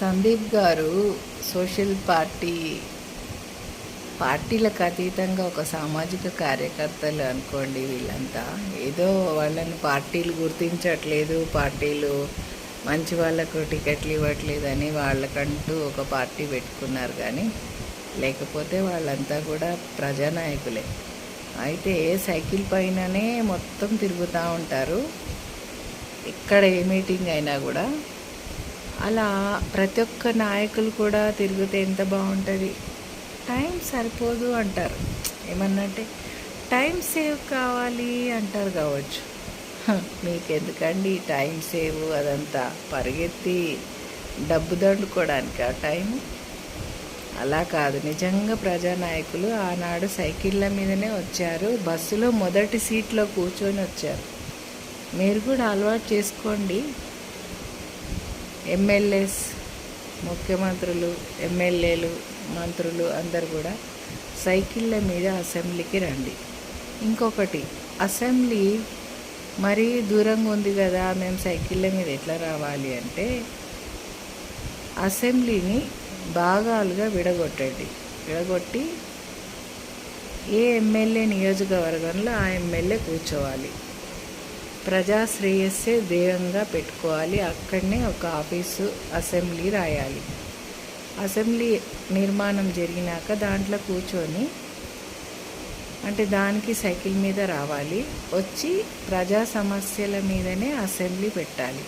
సందీప్ గారు social party పార్టీలకు అతీతంగా ఒక సామాజిక కార్యకర్తలు అనుకోండి వీళ్ళంతా. ఏదో వాళ్ళని పార్టీలు గుర్తించట్లేదు పార్టీలు మంచి వాళ్ళకు టికెట్లు ఇవ్వట్లేదు అని వాళ్ళకంటూ ఒక పార్టీ పెట్టుకున్నారు కానీ లేకపోతే వాళ్ళంతా కూడా ప్రజానాయకులే. అయితే సైకిల్ పైననే మొత్తం తిరుగుతూ ఉంటారు. ఎక్కడ ఏ మీటింగ్ అయినా కూడా అలా ప్రతి ఒక్క నాయకులు కూడా తిరిగితే ఎంత బాగుంటుంది? టైం సరిపోదు అంటారు. ఏమన్నంటే టైం సేవ్ కావాలి అంటారు కావచ్చు. మీకెందుకండి టైం సేవ్ అదంతా పరిగెత్తి డబ్బు దండుకోవడానికి ఆ టైం అలా కాదు. నిజంగా ప్రజానాయకులు ఆనాడు సైకిళ్ళ మీదనే వచ్చారు. బస్సులో మొదటి సీట్లో కూర్చొని వచ్చారు. మీరు కూడా అలవాటు చేసుకోండి. ఎమ్మెల్యేస్ ముఖ్యమంత్రులు ఎమ్మెల్యేలు మంత్రులు అందరు కూడా సైకిళ్ళ మీద అసెంబ్లీకి రండి. ఇంకొకటి అసెంబ్లీ మరీ దూరంగా ఉంది కదా మేము సైకిళ్ళ మీద ఎట్లా రావాలి అంటే అసెంబ్లీని భాగాలుగా విడగొట్టండి. విడగొట్టి ఏ ఎమ్మెల్యే నియోజకవర్గంలో ఆ ఎమ్మెల్యే కూర్చోవాలి. ప్రజా శ్రేయస్సే ధ్యేయంగా పెట్టుకోవాలి. అక్కడనే ఒక ఆఫీసు అసెంబ్లీ రాయాలి. అసెంబ్లీ నిర్మాణం జరిగినాక దాంట్లో కూర్చొని అంటే దానికి సైకిల్ మీద రావాలి. వచ్చి ప్రజా సమస్యల మీదనే అసెంబ్లీ పెట్టాలి.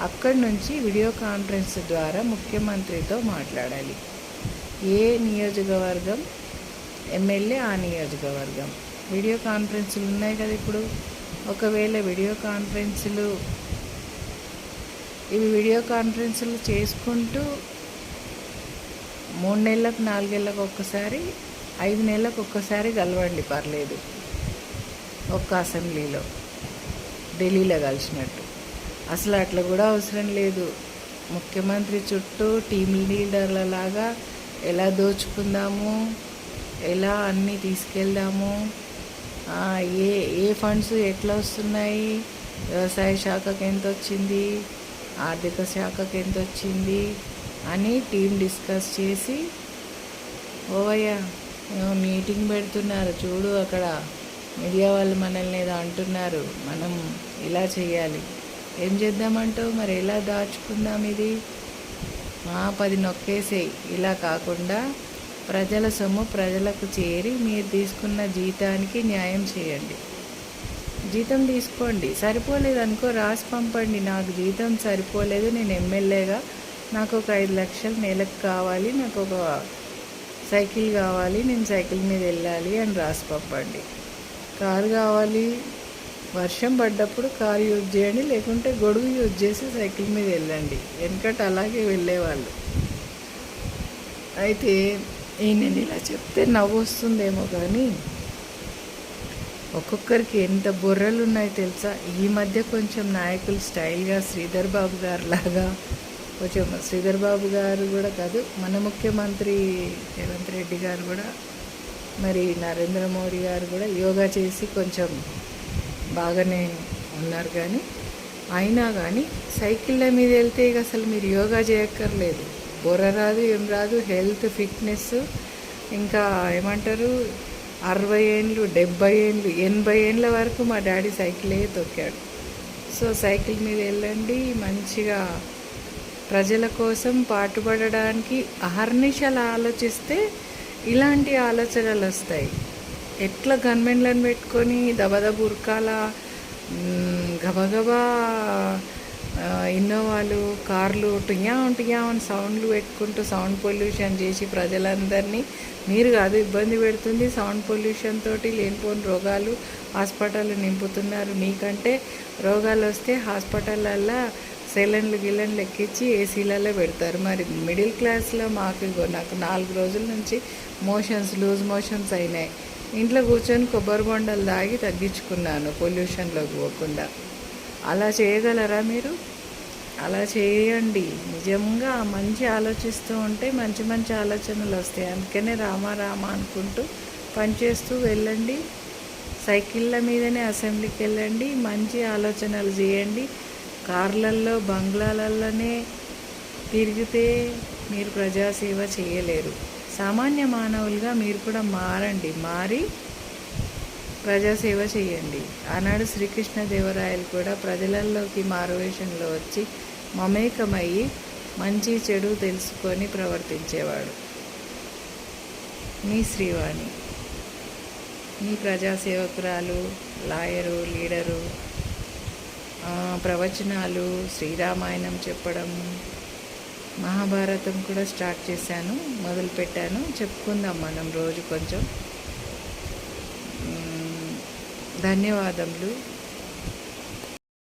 అక్కడి నుంచి వీడియో కాన్ఫరెన్స్ ద్వారా ముఖ్యమంత్రితో మాట్లాడాలి. ఏ నియోజకవర్గం? ఎమ్మెల్యే ఆ నియోజకవర్గం. వీడియో కాన్ఫరెన్సులు ఉన్నాయి కదా ఇప్పుడు. ఒకవేళ వీడియో కాన్ఫరెన్సులు ఇవి వీడియో కాన్ఫరెన్సులు చేసుకుంటూ మూడు నెలలకు నాలుగేళ్ళకు ఒక్కసారి ఐదు నెలలకు ఒక్కసారి కలవండి పర్లేదు. ఒక్క అసెంబ్లీలో. ఢిల్లీలో కలిసినట్టు. అసలు అట్లా కూడా అవసరం లేదు. ముఖ్యమంత్రి చుట్టూ టీమ్ లీడర్ల లాగా ఎలా దోచుకుందాము ఎలా అన్నీ తీసుకెళ్దాము ఏ ఏ ఫండ్స్ ఎట్లా వస్తున్నాయి? వ్యవసాయ శాఖకు ఎంత వచ్చింది? ఆర్థిక శాఖకు ఎంత వచ్చింది? అని టీం డిస్కస్ చేసి ఓవయ్యా మీటింగ్ పెడుతున్నారు. చూడు అక్కడ మీడియా వాళ్ళు మనల్ని ఏదో అంటున్నారు. మనం ఇలా చేయాలి ఏం చేద్దామంటావు? మరి ఎలా దాచుకుందాం ఇది? మా పది నొక్కేసేయి. ఇలా కాకుండా ప్రజల సొమ్ము ప్రజలకు చేరి మీరు తీసుకున్న జీతానికి న్యాయం చేయండి. జీతం తీసుకోండి. సరిపోలేదు అనుకో రాసి పంపండి. నాకు జీతం సరిపోలేదు. నేను ఎమ్మెల్యేగా నాకు ఒక ఐదు లక్షలు నెలకు కావాలి. నాకు ఒక సైకిల్ కావాలి. నేను సైకిల్ మీద వెళ్ళాలి అని రాసి పంపండి. కారు కావాలి. వర్షం పడ్డప్పుడు కారు యూజ్ చేయండి. లేకుంటే గొడుగు యూజ్ చేసి సైకిల్ మీద వెళ్ళండి. వెనకట అలాగే వెళ్ళేవాళ్ళు. అయితే నేను ఇలా చెప్తే నవ్వు వస్తుందేమో కానీ ఒక్కొక్కరికి ఎంత బుర్రలు ఉన్నాయి తెలుసా? ఈ మధ్య కొంచెం నాయకులు స్టైల్గా శ్రీధర్ బాబు గారు లాగా కొంచెం శ్రీధర్ బాబు గారు కూడా కాదు మన ముఖ్యమంత్రి రేవంత్ రెడ్డి గారు కూడా మరి నరేంద్ర మోడీ గారు కూడా యోగా చేసి కొంచెం బాగానే ఉన్నారు కానీ అయినా కానీ సైకిళ్ళ మీద వెళ్తే ఇక అసలు మీరు యోగా చేయక్కర్లేదు. బుర్ర రాదు ఏం రాదు హెల్త్ ఫిట్నెస్. ఇంకా ఏమంటారు? అరవై ఏండ్లు డెబ్బై ఏండ్లు ఎనభై ఏండ్ల వరకు మా డాడీ సైకిలే తొక్కాడు. సో సైకిల్ మీద వెళ్ళండి మంచిగా ప్రజల కోసం పాటుపడడానికి అహర్నిశలు ఆలోచిస్తే ఇలాంటి ఆలోచనలు వస్తాయి. ఎట్లా గన్మెన్లను పెట్టుకొని దబదబ ఉరకాల? గబగబా ఇన్నోవాలు కార్లు టుయ్యా టుయ్యా అని సౌండ్లు పెట్టుకుంటూ సౌండ్ పొల్యూషన్ చేసి ప్రజలందరినీ మీరు కాదు ఇబ్బంది పెడుతుంది సౌండ్ పొల్యూషన్ తోటి లేనిపోని రోగాలు హాస్పిటల్ నింపుతున్నారు. మీకంటే రోగాలు వస్తే హాస్పిటల్లల్లో సెలన్లు గిలన్లు ఎక్కించి ఏసీలలో పెడతారు. మరి మిడిల్ క్లాస్లో మాకు నాకు నాలుగు రోజుల నుంచి మోషన్స్ లూజ్ మోషన్స్ అయినాయి. ఇంట్లో కూర్చొని కొబ్బరి బొండలు తాగి తగ్గించుకున్నాను పొల్యూషన్లోకి పోకుండా. అలా చేయగలరా మీరు? అలా చేయండి. నిజంగా మంచి ఆలోచిస్తూ ఉంటే మంచి మంచి ఆలోచనలు వస్తాయి. అందుకనే రామ రామ అనుకుంటూ పనిచేస్తూ వెళ్ళండి. సైకిళ్ళ మీదనే అసెంబ్లీకి వెళ్ళండి. మంచి ఆలోచనలు చేయండి. కార్లల్లో బంగ్లాలలోనే తిరిగితే మీరు ప్రజాసేవ చేయలేరు. సామాన్య మానవులుగా మీరు కూడా మారండి. మారి ప్రజాసేవ చేయండి. ఆనాడు శ్రీకృష్ణదేవరాయలు కూడా ప్రజలలోకి మారువేషంలో వచ్చి మమేకమయ్యి మంచి చెడు తెలుసుకొని ప్రవర్తించేవాడు. మీ శ్రీవాణి మీ ప్రజాసేవకురాలు లాయరు లీడరు ప్రవచనాలు శ్రీరామాయణం చెప్పడం మహాభారతం కూడా స్టార్ట్ చేశాను మొదలుపెట్టాను. చెప్పుకుందాం మనం రోజు కొంచెం. ధన్యవాదములు.